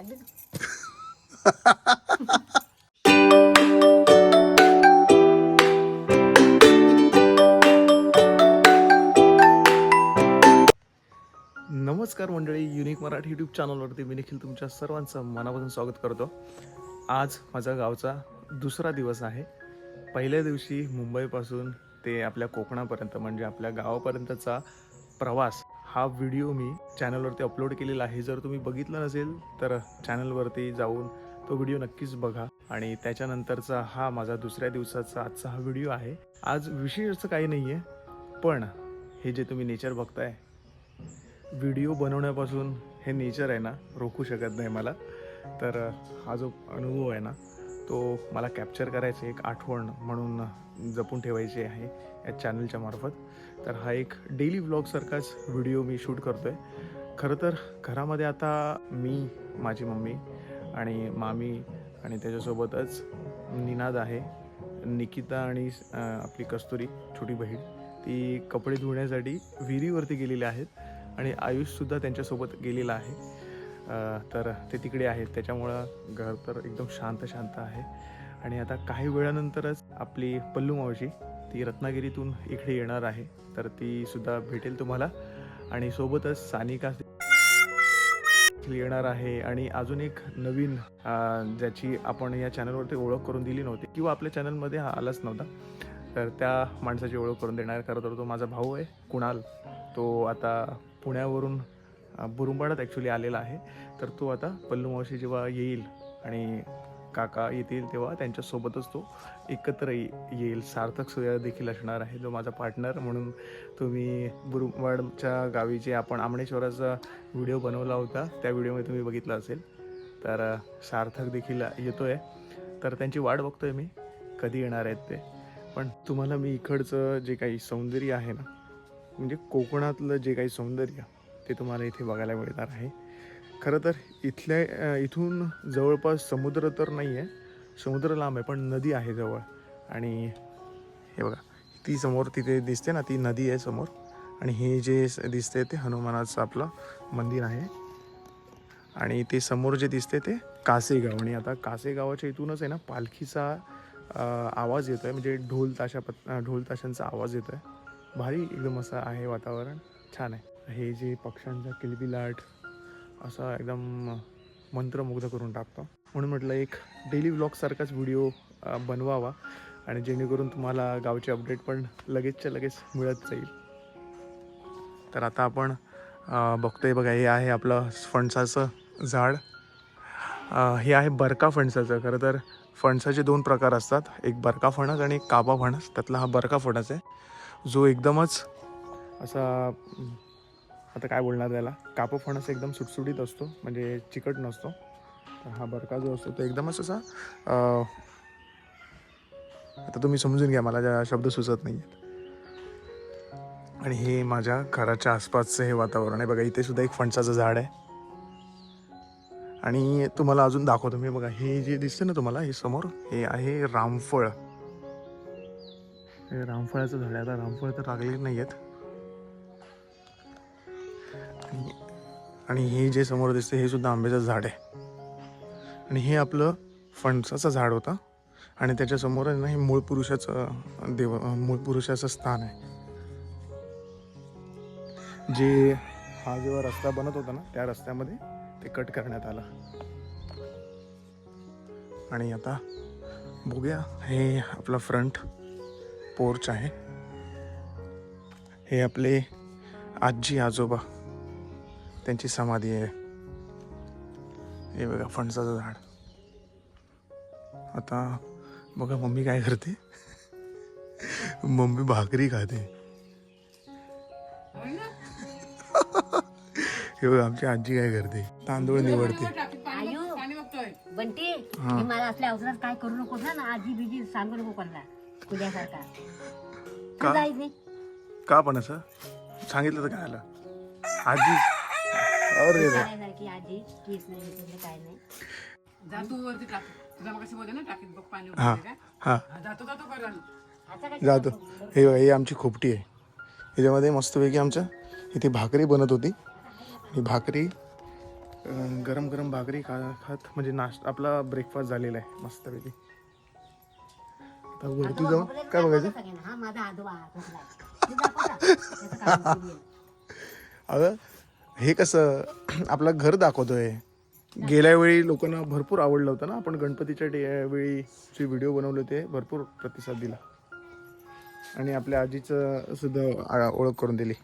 नमस्कार मंडळी unique Marathi YouTube चॅनलवरती मी देखील तुमच्या सर्वांचं मनापासून स्वागत करतो. आज माझा गावचा दुसरा दिवस आहे. पहिल्या दिवशी मुंबईपासून ते आपल्या कोकणापर्यंत म्हणजे आपल्या गावापर्यंतचा प्रवास हा व्हिडिओ मी चॅनलवरती अपलोड केलेला आहे. जर तुम्ही बघितलं नसेल तर चॅनलवरती जाऊन तो व्हिडिओ नक्कीच बघा. आणि त्याच्यानंतरचा हा माझा दुसऱ्या दिवसाचा आजचा हा व्हिडिओ आहे. आज विशेष काही नाही आहे पण हे जे तुम्ही नेचर बघताय व्हिडिओ बनवण्यापासून हे नेचर आहे ना रोखू शकत नाही मला. तर हा जो अनुभव आहे ना तो मला कॅप्चर करायचा एक आठवण म्हणून जपून ठेवायची आहे या चॅनलच्या मार्फत. तर हा एक डेली व्लॉगसारखाच व्हिडिओ मी शूट करतो आहे खरं तर घरामध्ये आता मी माझी मम्मी आणि मामी आणि त्याच्यासोबतच निनाद आहे निकिता आणि आपली कस्तुरी छोटी बहीण. ती कपडे धुण्यासाठी विहिरीवरती गेलेली आहेत आणि आयुषसुद्धा त्यांच्यासोबत गेलेला आहे. तर ते तिकडे आहेत. त्याच्यामुळं घर तर एकदम शांत शांत आहे. आणि आता काही वेळानंतरच आपली पल्लू मावशी ती रत्नागिरीतून इकडे येणार आहे. तर ती सुद्धा भेटेल तुम्हाला. आणि सोबतच सानिका येणार आहे. आणि अजून एक नवीन ज्याची आपण या चॅनलवरती ओळख करून दिली नव्हती किंवा आपल्या चॅनलमध्ये हा आलाच नव्हता. तर त्या माणसाची ओळख करून देणार. खरं तर तो माझा भाऊ आहे कुणाल. तो आता पुण्यावरून बुरुंबाडात ॲक्च्युली आलेला आहे. तर तो आता पल्लू मावशी जेव्हा येईल आणि काका येतील तेव्हा त्यांच्यासोबतच तो एकत्र येईल. सार्थक सुया देखील असणार आहे जो माझा पार्टनर म्हणून तुम्ही बुरुंबाडच्या गावी जे आपण आमणेश्वराचा व्हिडिओ बनवला होता त्या व्हिडिओमध्ये तुम्ही बघितला असेल. तर सार्थक देखील येतो आहे तर त्यांची वाट बघतो आहे मी कधी येणार आहेत ते. पण तुम्हाला मी इकडचं जे काही सौंदर्य आहे ना म्हणजे कोकणातलं जे काही सौंदर्य ते तुम्हाला इथे बघायला मिळणार आहे. खरं तर इथल्या इथून जवळपास समुद्र तर नाही आहे समुद्र लांब आहे पण नदी आहे जवळ. आणि हे बघा ती समोर तिथे दिसते ना ती नदी आहे समोर. आणि हे जे दिसते ते हनुमानाचं आपलं मंदिर आहे. आणि ते समोर जे दिसते ते कासेगाव. आणि आता कासेगावाच्या इथूनच आहे ना पालखीचा आवाज येतो आहे म्हणजे ढोल ताशा पत ढोल ताशांचा आवाज येतो आहे भारी एकदम असं आहे वातावरण. छान आहे. हे जे पक्ष्यांचा किलबिलाट असा एकदम मंत्रमुग्ध करून टाकतो. म्हणून म्हटलं एक डेली व्लॉगसारखाच व्हिडिओ बनवावा आणि जेणेकरून तुम्हाला गावचे अपडेट पण लगेचच्या लगेच मिळत जाईल. तर आता आपण बघतोय बघा हे आहे आपलं फणसाचं झाड. हे आहे बरका फणसाचं. खरं तर फणसाचे दोन प्रकार असतात. एक बरका फणस आणि एक काबा फणस. त्यातला हा बरका फणस आहे. जो एकदमच असा आता काय बोलणार त्याला? कापो फणस एकदम सुटसुटीत असतो म्हणजे चिकट नसतो. तर हा बरका जो असतो तो एकदमच असा आता तुम्ही समजून घ्या मला ज्या शब्द सुचत नाही आहेत आणि हे माझ्या घराच्या आसपासचं हे वातावरण आहे. बघा इथे सुद्धा एक फणसाचं झाड आहे. आणि तुम्हाला अजून दाखवतो मी. बघा हे जे दिसते ना तुम्हाला हे समोर हे आहे रामफळ. हे रामफळाचं झाड आहे. आता रामफळ तर लागलेली नाही आहेत आणि- आणि हे जे समोर दिसते हे सुद्धा आंब्याचं झाड आहे. आणि हे आपलं फणसाचं झाड होतं. आणि त्याच्यासमोर आहे ना हे मूळ पुरुषाचं देव मूळ पुरुषाचं स्थान आहे. जे हा जेव्हा रस्ता बनत होता ना त्या रस्त्यामध्ये ते कट करण्यात आलं. आणि आता बघूया हे आपला फ्रंट पोर्च आहे. हे आपले आजी आजोबा त्यांची समाधी आहे. हे बघा फणसाचं झाड. आता बघा मम्मी काय करते? मम्मी भाकरी खाते. हे बघा आमची आजी काय करते? तांदूळ निवडते. बंटी मला असल्या अवसरात काय करू नको ना आजी बिजी सांगू नको कोणाला का? पण असं? सांगितलं तर काय आलं आजी अरे रे. आजी केस नाही तुझं काय नाही. जा तू वरती टाक तुला मग बोलते ना टाकीत बघ पाणी हा वगैरे काय? हा. हा, जातो जातो कर झालं. आता काय जातो. हे बघा, ही आमची खोपटी आहे. ह्याच्यामध्ये मस्तपैकी आमच्या इथे भाकरी बनत होती. आणि भाकरी अं, गरम गरम भाकरी खा खात म्हणजे नाश्ता आपला ब्रेकफास्ट झालेला आहे मस्तपैकी. आता वरती जाऊन काय बघायचं? हा माझा आजोबा. तू दाखव. त्याचं. अगं हे कसं आपलं घर दाखवतोय. गेल्या वेळी लोकांना भरपूर आवडलं होतं ना आपण गणपतीच्या वेळी जे व्हिडिओ बनवले होते भरपूर प्रतिसाद दिला. आणि आपल्या आजीचं सुद्धा ओळख करून दिली.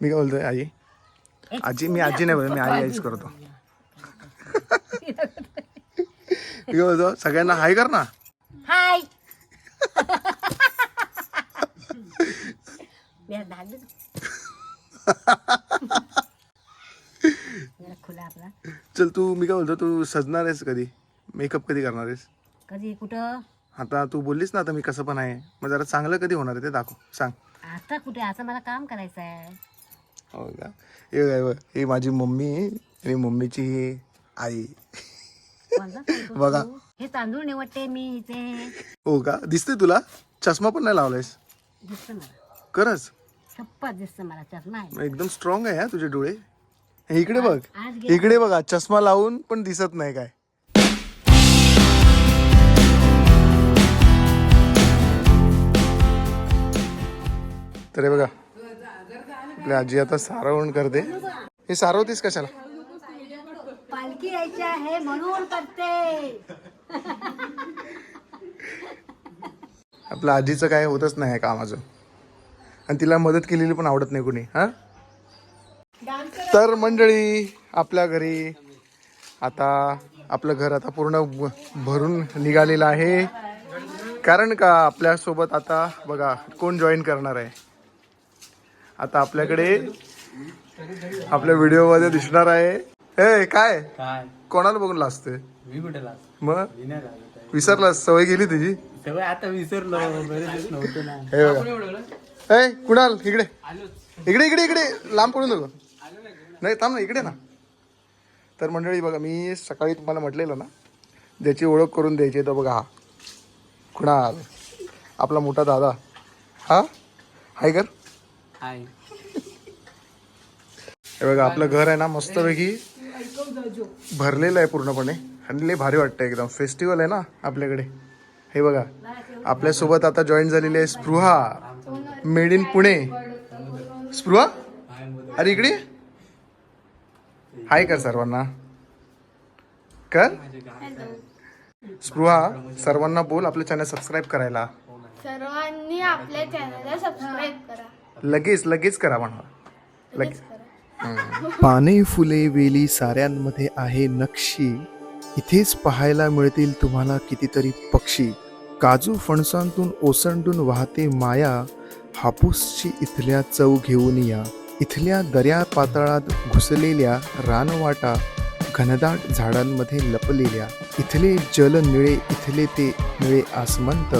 मी काय बोलतोय आई? आजी मी आजी नाही बोलतो मी आई आईच करतो. मी काय बोलतो सगळ्यांना हाय कर ना हाय यार धाग दे तू. जरा खुला आपला चल तू मी काय बोलतो तू सजणार आहेस कधी? मेकअप कधी करणार आहेस? कधी? कुठं? आता तू बोललीस ना आता मी कसं पण आहे. मग जरा चांगलं कधी होणार आहे ते दाखव सांग. आता कुठे? असं मला काम करायचं आहे. हो का? हे बघ. माझी मम्मी आणि मम्मीची ही आई. कोणता बघा. तू? हे तांदूळ निवडते मी इथे. हो का? दिसते तुला? चष्मा पण नाही लावलायस? दिसतं मला. खरंच? दिसतं मला चष्मा आहे. एकदम स्ट्रॉंग आहे हा तुझे डोळे. इकडे बघ. इकडे बघा चष्मा लावून पण दिसत नाही काय. तर हे बघा आपली आजी आता सारवण करते. हे सारवतेस कशाला? पालखी यायची आहे म्हणून करते. आपल्या आजीचं काय होतच नाही काम अजून. आणि तिला मदत केलेली पण आवडत नाही कुणी हा? तर मंडळी आपल्या घरी आता आपलं घर आता पूर्ण भरून निघालेलं आहे. कारण का आपल्यासोबत आता बघा कोण जॉईन करणार आहे? आता आपल्याकडे आपल्या व्हिडिओमध्ये दिसणार आहे. ए काय? काय? कोणाला बघून लाजते? मग. विसरला सवय गेली तुझी? सगळं आता विसरलो हे कुणाल इकडे. इकडे इकडे इकडे. लांब पडू नको नाही थांब ना इकडे ना. तर मंडळी बघा मी सकाळी तुम्हाला म्हटलेलं ना ज्याची ओळख करून द्यायची तर बघा हा. कुणाल? आपला मोठा दादा. हा? हाय कर. हाय. हे बघा आपलं घर आहे ना मस्तपैकी भरलेलं आहे पूर्णपणे. आणि लय भारी वाटतं एकदम. फेस्टिवल आहे ना आपल्याकडे. हे बघा आपल्यासोबत आता जॉईन झालेली आहे Spruha. Made in Pune. Spruha? अरे इकडे. हाय कर सर्वांना. कर. स्पृहा सर्वांना बोल आपलं चॅनल सबस्क्राईब करायला. सर्वांनी आपल्या चॅनलला सबस्क्राईब करा. लगेच लगेच करा म्हणा. लगेच पाने फुले वेली साऱ्यांमध्ये आहे नक्षी. इथेच पाहायला मिळतील तुम्हाला कितीतरी पक्षी. काजू फणसांतून ओसंडून वाहते माया. हापूसची इथल्या चव घेऊन या. इथल्या दर्या पातळात घुसलेल्या रानवाटा घनदाट झाडांमध्ये लपलेल्या. इथले जल निळे इथले ते निळे आसमंत.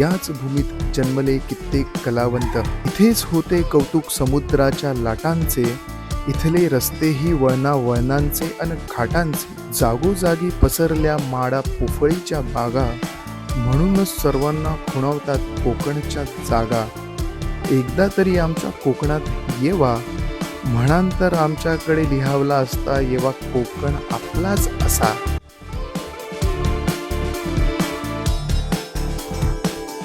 याच भूमीत जन्मले कित्येक कलावंत. इथेच होते कौतुक समुद्राच्या लाटांचे. इथले रस्तेही वळणा वळणांचे आणि घाटांचे जागोजागी पसरल्या माडा पोफळीच्या बागा. म्हणूनच सर्वांना खुणावतात कोकणच्या जागा. एकदा तरी आमच्या कोकणात येवा म्हणान तर आमच्याकडे लिहावला असता येवा कोकण आपलाच असा.